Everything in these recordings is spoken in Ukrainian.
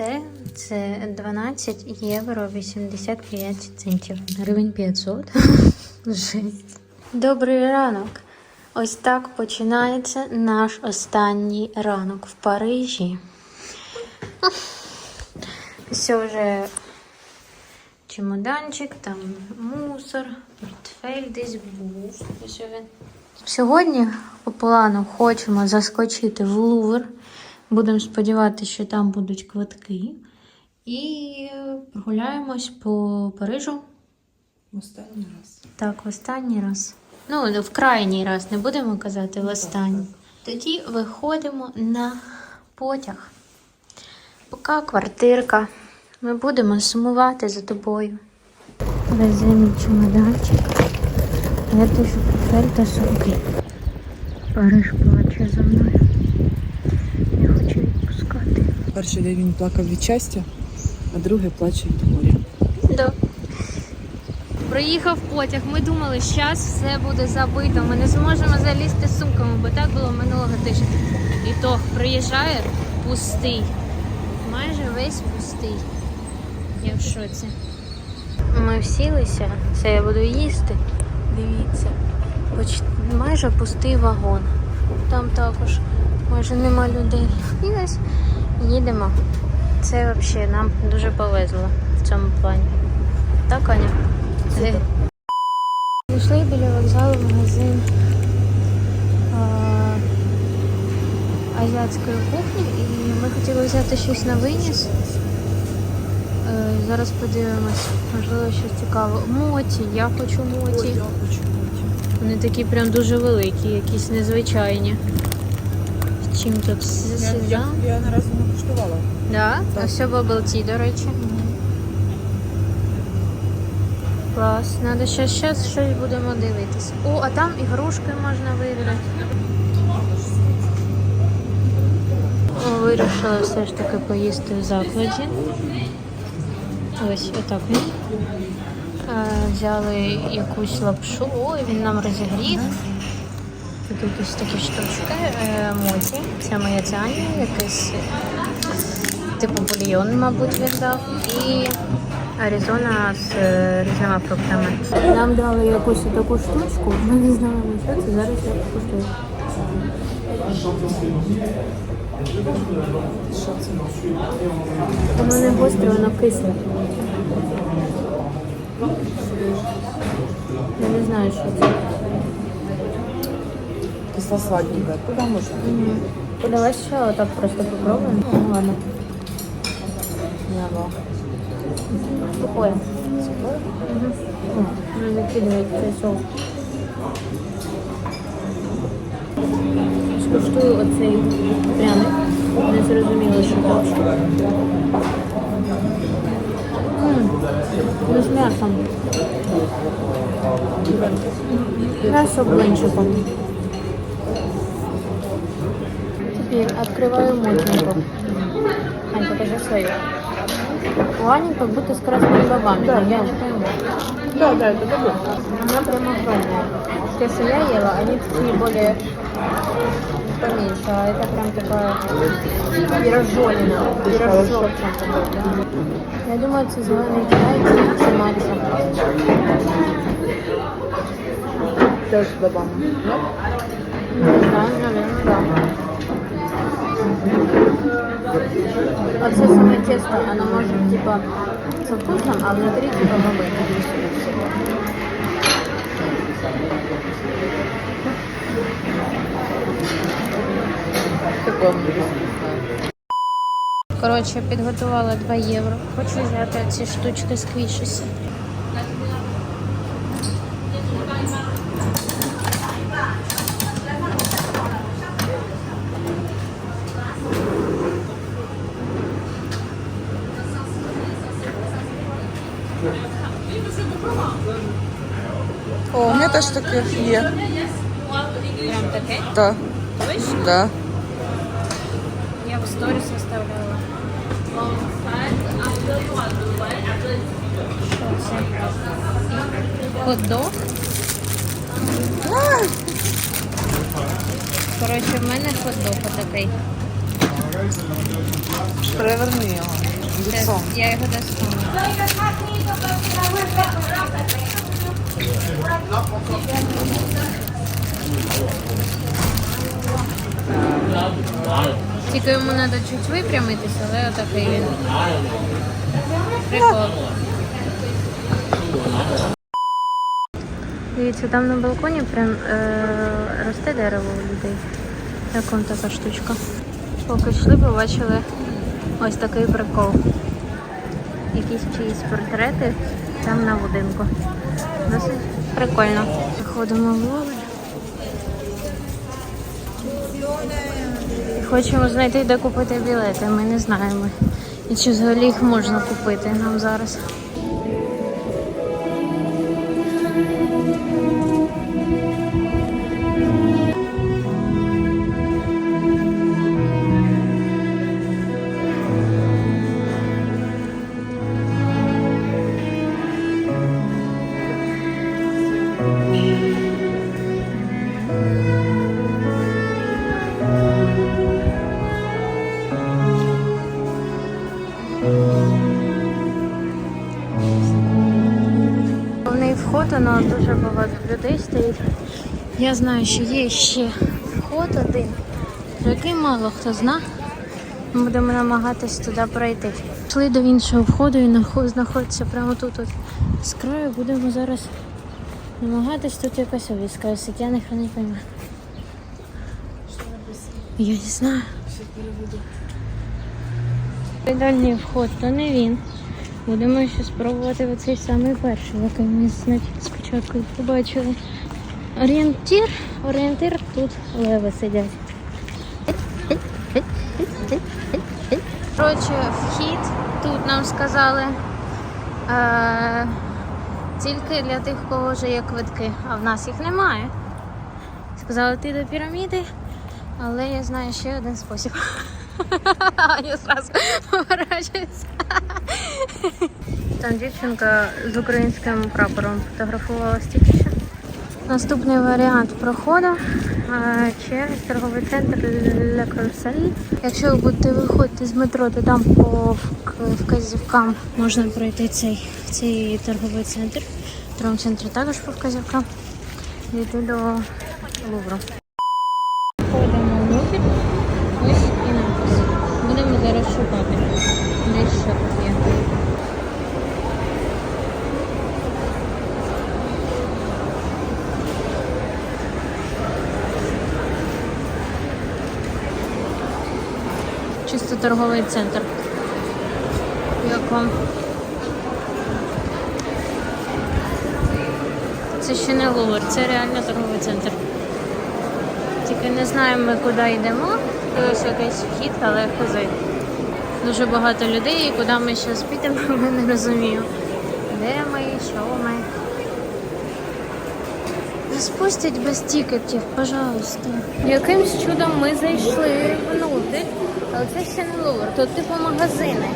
Це це 12 євро 85 центів. Гривень 500. Жесть. Добрий ранок. Ось так починається наш останній ранок в Парижі. Все вже чемоданчик, там мусор, портфель десь був. Сьогодні по плану хочемо заскочити в Лувр. Будемо сподіватися, що там будуть квитки. І прогуляємось по Парижу. В Останній раз. Так, в останній раз. Ну, в крайній раз, не будемо казати в останній. Тоді виходимо на потяг. Поки квартирка. Ми будемо сумувати за тобою. Веземо чемоданчик. Я теж портфель та сумки. Париж плаче за мною. Я хочу відпускати. Перший день він плакав від щастя, а другий плаче від горя. Да. Приїхав потяг. Ми думали, що зараз все буде забито. Ми не зможемо залізти сумками, бо так було минулого тижня. І то приїжджає пустий. Майже весь пустий. Я в шоці. Ми всілися, це я буду їсти. Дивіться. Поч... Майже пустий вагон. Там також майже нема людей. Їдемо. Це взагалі нам дуже повезло в цьому плані. Так, Аня? Пішли біля вокзалу в магазин азіатської кухні і ми хотіли взяти щось на виніс. Е, Зараз подивимось, можливо, щось цікаве. Моті, я хочу моті. Я хочу моті. Вони такі прям дуже великі, якісь незвичайні. Чим тут? З Я, я, я на разу не куштувала. Да? Так. Ось bubble tea, до речі. Клас. Надо ще щас щось будемо дивитись. О, а там ігрушки можна вибрати. Вирішила все ж таки поїсти в закладі. Ось отак. Е, Взяли якусь лапшу. Ой, він нам розігрів. Тут якісь такі штучки. Е, Моті. Це моя Таня, якийсь типу бульйон, мабуть, він дав. І Аризона з е, різними фруктами. Нам дали якусь таку штучку, ми не знаємо, що це. Зараз я покуштую. Воно не гостре, воно кисле. Я не знаю, що це. Кисла сладенька. Куди можна? Давай ще отак просто попробуємо. Ну, ладно. Нява. Такое. Ну, закидывать цей соус. Скуштую оцей пряник. Не зрозуміло, що. М, Ну, з м'ясом. М'ясо блинчиком. Теперь открываю моченьку. Ань, покажи свою. У Ани как будто с красными бобами, Да, но я да. не пойму. Да, да, это добре. Она прямо огромная. Что я ела, они такие более поменьше, а это прям такая пирожолина. Пирожок да. Я думаю, это зеленый китай, це матча. Ну, Не знаю, наверное, да. А це саме тесто, оно может типа со вкусом, а внутри типа бобы. таке мені вкусне. Коротше, підготувала 2 євро. Хочу взяти ці штучки з квішесі. Теж таке є. Прям таке. Так. Точно? Да. Я в сторіс виставляла. Хот-дог? Коротше, в мене хот-дог отакий. Переверни його. Лицом. Я його достану. Тільки йому треба чуть випрямитися, але отакий він. Прикол. Дивіться, там на балконі прям е- росте дерево у людей. Як вам така штучка. Поки йшли, побачили ось такий прикол. Якісь чиїсь портрети там на будинку. Прикольно. Заходимо в Ловель. Хочемо знайти, де купити білети. Ми не знаємо. І чи взагалі їх можна купити нам зараз. Я знаю, що є ще вход один, про який мало хто зна. Ми будемо намагатись туди пройти. Йшли до іншого входу і знаходиться прямо тут от з краю. Будемо зараз намагатись тут якась обіцка висить. Я ніхто не пойму. Я не знаю. Дальній вход, то не він. Будемо ще спробувати оцей самий перший, який ми спочатку побачили. Орієнтир, орієнтир тут леви сидять. Коротше, вхід тут нам сказали. Е, тільки для тих, у кого вже є квитки, а в нас їх немає. Сказали йти до піраміди, але я знаю ще один спосіб. Я зразу поворачуюся. Там дівчинка з українським прапором фотографувалась тільки. Наступний варіант проходу через торговий центр Ля Карусель. Якщо ви будете виходити з метро, то там по вказівкам можна пройти цей, цей торговий центр. В торговому центрі також по вказівкам. Дійти до Лувру. Входимо в Лувр. Ось і напис. Будемо зараз шукати. Десь що тут є. Чисто торговий центр. Як вам? Це ще не Лувр, це реально торговий центр. Тільки не знаємо ми куди йдемо. Ось якийсь вхід, але хози. Дуже багато людей, і куди ми зараз підемо, ми не розумію. Де ми, що ми. Не Спустять без тікетів, пожалуйста. Якимсь чудом ми зайшли внутрь, але це ще не Лувр, тут типу магазини.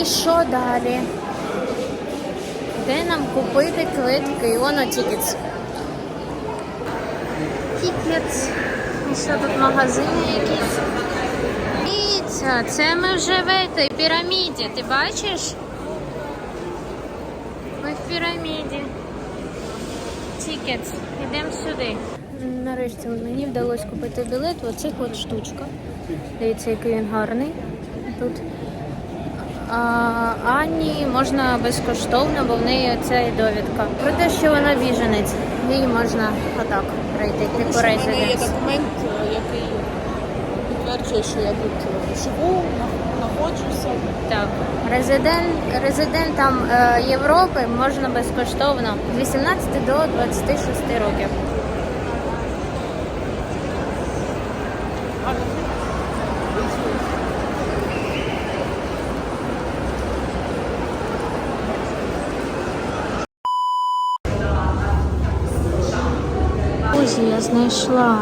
І що далі? Де нам купити квитки? Воно тікетс. Тікетс. І що тут магазини якісь? Дивіться, це ми вже в этой піраміді, ти бачиш? Ми в піраміді. Тікетс. Йдемо сюди. Нарешті мені вдалося купити білет оцих от штучках. Дивіться, який він гарний. Тут а, Анні можна безкоштовно, бо в неї ця і довідка. Про те, що вона біженець, їй можна отак пройти, типу У мене є документ, який підтверджує, що я тут е, живу, знаходжуся. Так, резидент, резидентам е, Європи можна безкоштовно з 18 до 26 років. Ось я знайшла.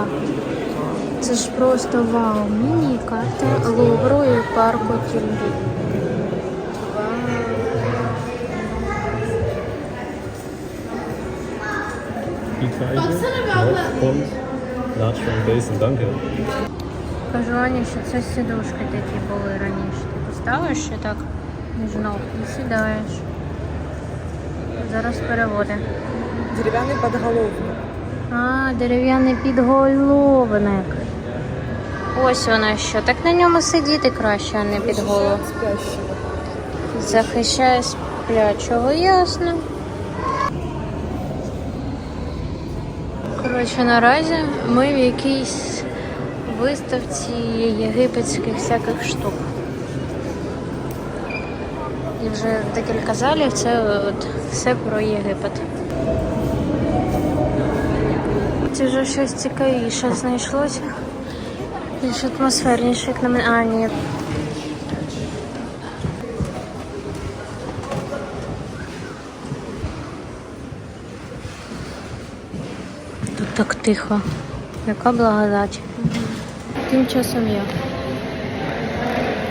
Це ж просто вау. Міні-карта Лувру і парку скажу Ані, що це сідушки такі були раніше. Ти поставиш ще так між ног і сідаєш. Зараз переводи. Дерев'яний подголовник. А, дерев'яний підголовник. Ось воно що. Так на ньому сидіти краще, а не під голову. Захищає сплячого, ясно. Коротше, наразі ми в якійсь виставці єгипетських всяких штук. І вже декілька залів це от все про Єгипет. Це вже щось цікавіше знайшлося. Більш атмосферніше, як на мене. А, ні. Тут так тихо. Яка благодать. Тим часом я.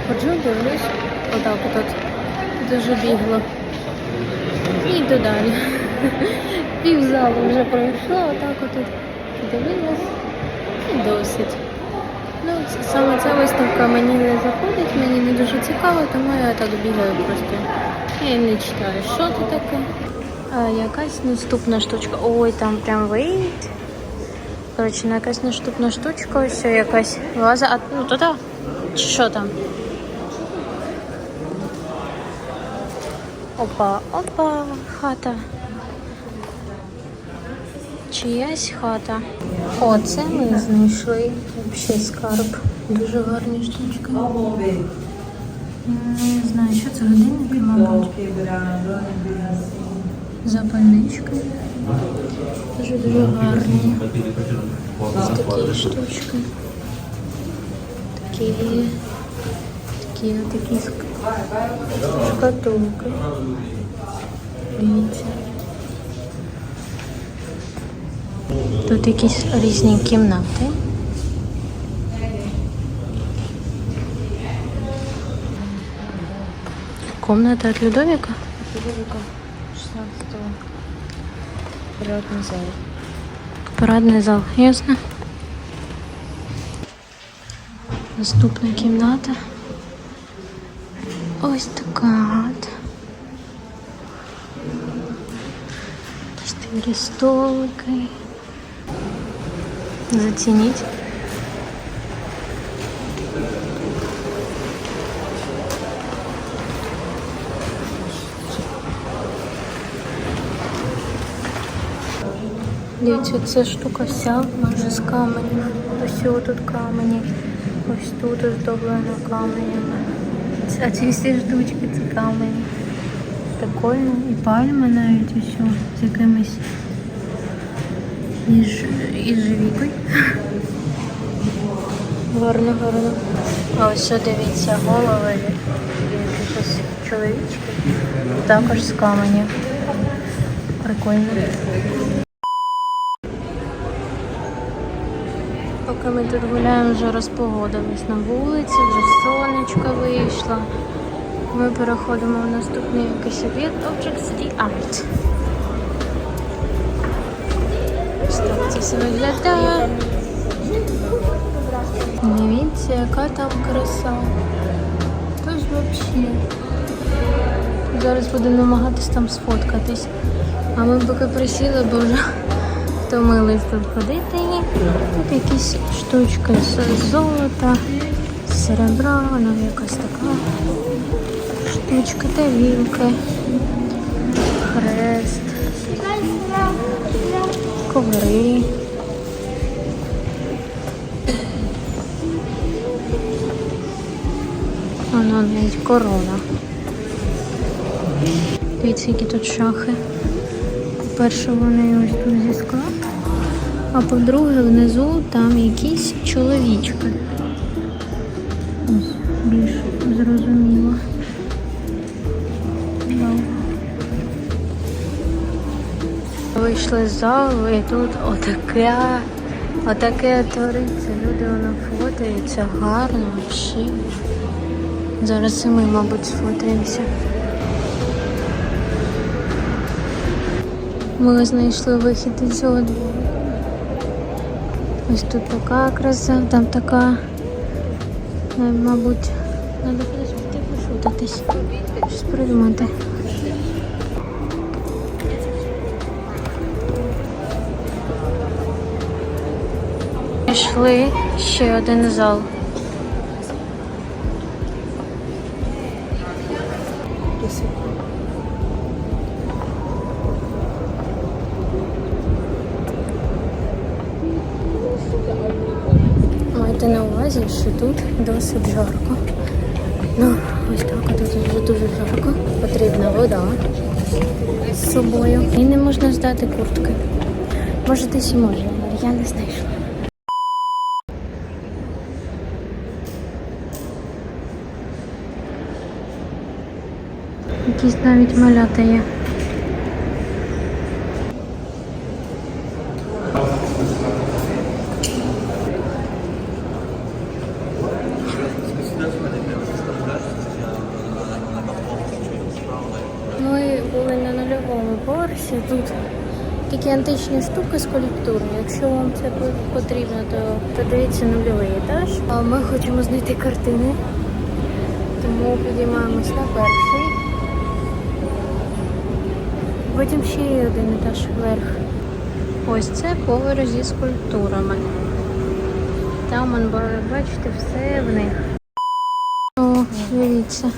Ходжу, дивлюсь, отак от дуже бігло. І йду. Пів залу вже пройшло, отак от подивилась і досить. Ну, саме ця виставка мені не заходить, мені не дуже цікаво, тому я так бігаю просто. Я не читаю, що це таке. А, якась наступна штучка. Ой, там прям вид. Коротше, на якась наступна штучка, ось якась ваза. А ну туди. Чи що там? Опа, опа, хата. Чиясь хата. О, це ми знайшли. Взагалі скарб. Дуже гарні штучки. Не знаю, що це годинники, мабуть. Запальнички. Дуже дуже гарні. Ось такі штучки. Такі. Такі такі шкатулки. Дивіться. Тут якісь різні кімнати. Комната от Людовика. Людовика 16-го. Порядний зал. Парадний зал, ясно. Наступна кімната. Ось така от. Чотири столики. Зацініть. Дивіться, ця штука вся майже з каменів. Ось тут камені, ось тут оздоблено каменями. А ці всі штучки це камені. Прикольно. І пальми навіть ось з якимись із, із живікою. Гарно, гарно. А ось дивіться, голови якихось чоловічків. Також з каменів. Прикольно. Поки ми тут гуляємо, вже розпогодились на вулиці, вже сонечко вийшло. Ми переходимо в наступний якийсь об'єкт Object City Art. Ось так це все виглядає. Дивіться, яка там краса. Тож взагалі. Зараз будемо намагатись там сфоткатись. А ми поки присіли, бо вже втомились тут ходити. Тут якісь штучки з золота, з серебра, вона якась така штучка, тарілки, хрест, коври. Воно навіть корона. Дивіться, які тут шахи. По-перше, вони ось тут зі скла. А по-друге, внизу там якісь чоловічки. Ось більш зрозуміло. Вийшли з залу і тут отаке, отаке твориться. Люди воно фотаються гарно, взагалі. Зараз і ми, мабуть, сфотаємося. Ми знайшли вихід із цього двору. Ось тут така краса, там така Е, Мабуть, треба кудись піти придумати. Пішли ще один зал. Майте на увазі, що тут досить жарко. Ну, ось так, тут вже дуже жарко. Потрібна вода з собою. І не можна здати куртки. Може, десь і може, але я не знайшла. Якісь навіть малята є. Ми були на нульовому поверсі. Тут такі античні штуки скульптури. Якщо вам це потрібно, то подивіться нульовий етаж. Ми хочемо знайти картини, тому підіймаємось на перший. Потім ще є один етаж вверх. Ось це поверх зі скульптурами. Там, он, ба- бачите, все в них. О, дивіться.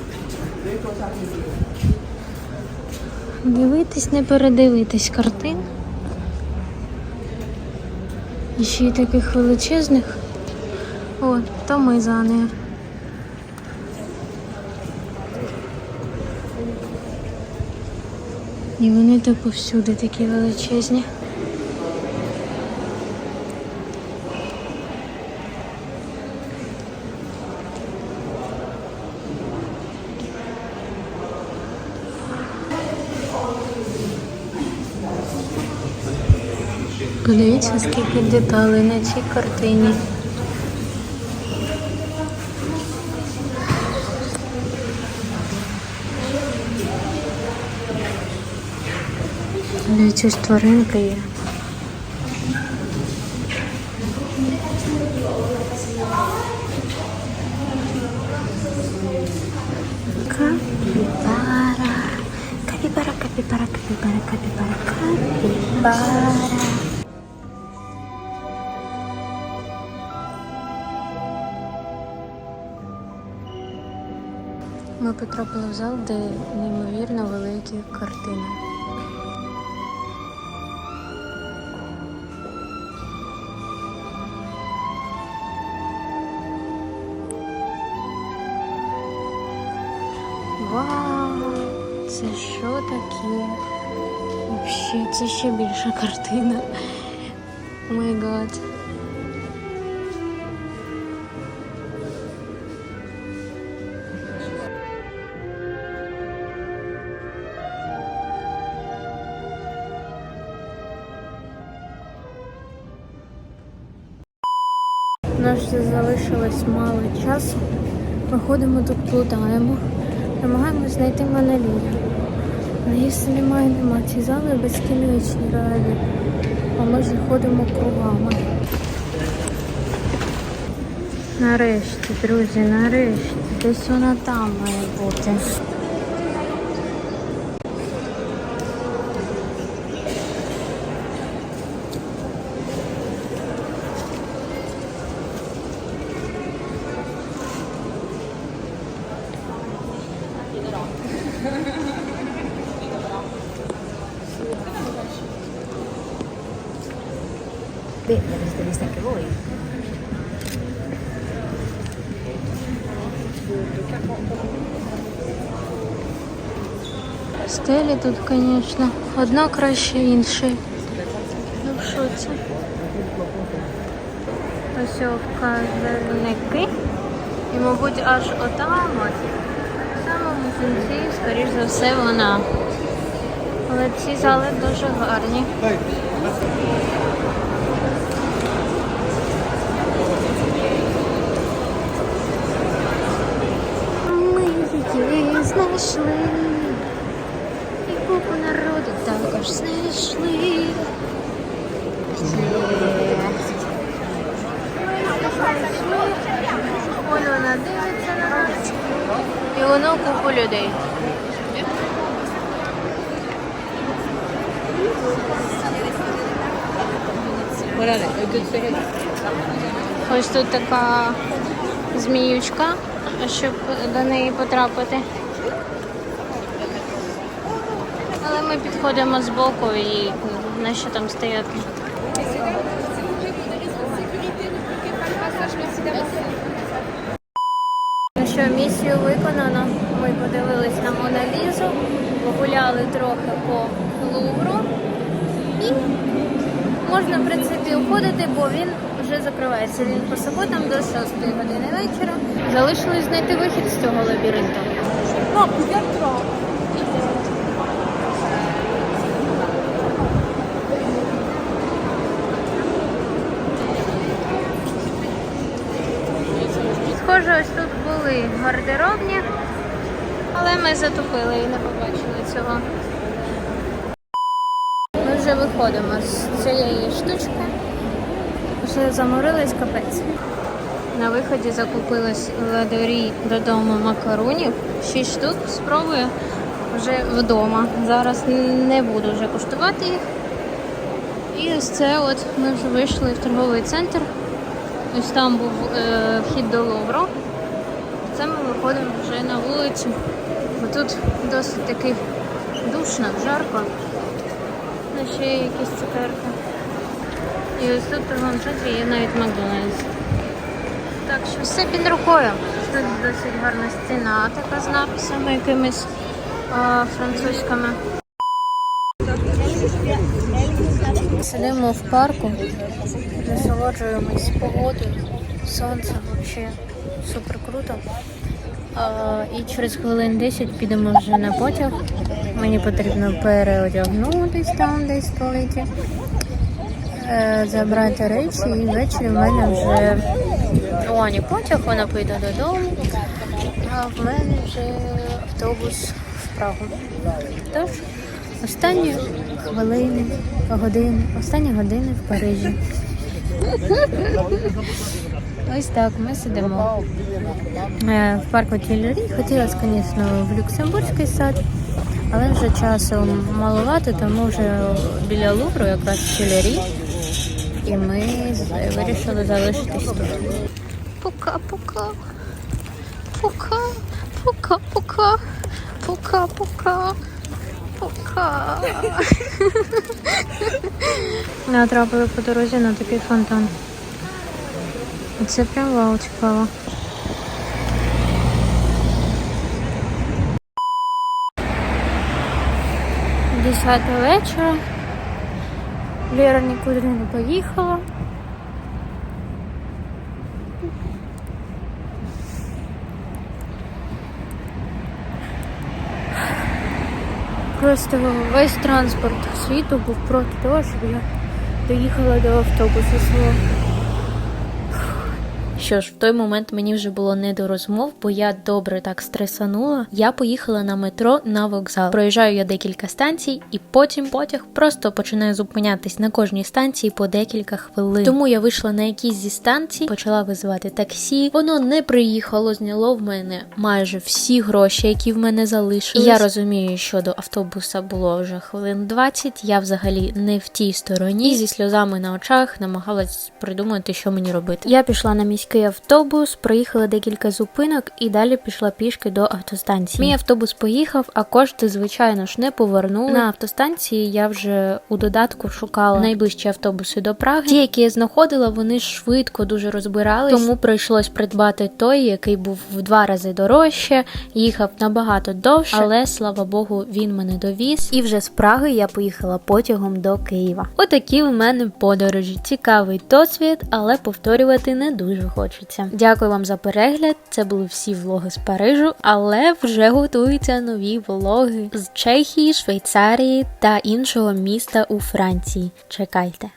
Дивитись, не передивитись картин. І ще й таких величезних. О, то ми за нею. І вони то повсюди такі величезні. Подивіться, скільки деталей на цій картині. Дивіться, ось є. Капібара. Капібара, капібара, капібара, капібара, капібара. Ми потрапили в зал, де неймовірно великі картини. Таке? Вообще, це ще більша картина. Май гад. У нас вже залишилось мало часу. Ми ходимо тут, плутаємо, намагаємось знайти Монолію. Наїзду немає, нема. Ці зали безкінечні реально. А ми ж ходимо кругами. Нарешті, друзі, нарешті. Десь вона там має бути. Стелі тут, звісно, одна краще іншої. Ну що це? Ось вказівники. І, мабуть, аж отам от, в самому кінці, скоріш за все, вона. Але ці зали дуже гарні. Ми її знайшли. І купу народу знайшли. Ось вона дивиться на нас. І воно купу людей. Ось тут така зміючка, щоб до неї потрапити. Але ми підходимо з боку і на що там стояти. Ну що, місію виконано. Ми подивились на Моналізу, погуляли трохи по Лувру і можна, в принципі, уходити, бо він вже закривається. Він по суботам до 6 години вечора. Залишилось знайти вихід з цього лабіринту. Схоже, ось тут були гардеробні, але ми затупили і не побачили цього. Ми вже виходимо з цієї штучки. Вже заморились капець. На виході закупилась ладорі додому макаронів. 6 штук спробую вже вдома. Зараз не буду вже куштувати їх. І ось це от ми вже вийшли в торговий центр. Ось там був е, вхід до Лувру. Це ми виходимо вже на вулицю. Бо тут досить таки душно, жарко. Ну, ще є якісь цукерки. І ось тут торговому центрі є навіть Макдональдс. Так що все під рукою. Тут досить гарна стіна така з написами якимись а, французькими. Сидимо в парку, насолоджуємось погодою, сонцем, взагалі супер круто. І через хвилин 10 підемо вже на потяг. Мені потрібно переодягнутись там десь в е, забрати речі і ввечері в мене вже у Ані потяг, вона поїде додому, а в мене вже автобус в Прагу. Тож, останні хвилини, години, останні години в Парижі. Ось так, ми сидимо е, в парку Тюльрі. Хотілося, звісно, в Люксембурзький сад, але вже часу малувати, тому вже біля Лувру якраз Тюльрі. І ми вирішили залишитись тут. Пока-пока. Пока. Пока-пока. Пока-пока. Пока. Натрапили по дорозі на такий фонтан. Це прям вау цікаво. Десята вечора. Лера нікуди не поїхала. Просто весь транспорт світу був проти того, щоб я доїхала до автобусу свого. Що ж, в той момент мені вже було не до розмов, бо я добре так стресанула. Я поїхала на метро на вокзал. Проїжджаю я декілька станцій, і потім потяг просто починає зупинятись на кожній станції по декілька хвилин. Тому я вийшла на якійсь зі станцій, почала визивати таксі. Воно не приїхало, зняло в мене майже всі гроші, які в мене залишились. І я розумію, що до автобуса було вже хвилин 20, Я взагалі не в тій стороні. І зі сльозами на очах намагалась придумати, що мені робити. Я пішла на міський автобус, проїхала декілька зупинок і далі пішла пішки до автостанції. Мій автобус поїхав, а кошти, звичайно ж, не повернули. На автостанції я вже у додатку шукала найближчі автобуси до Праги. Ті, які я знаходила, вони швидко дуже розбирались, тому прийшлось придбати той, який був в два рази дорожче, їхав набагато довше, але слава Богу, він мене довіз. І вже з Праги я поїхала потягом до Києва. Отакі у мене подорожі. Цікавий досвід, але повторювати не дуже хочеться. Дякую вам за перегляд. Це були всі влоги з Парижу, але вже готуються нові влоги з Чехії, Швейцарії та іншого міста у Франції. Чекайте.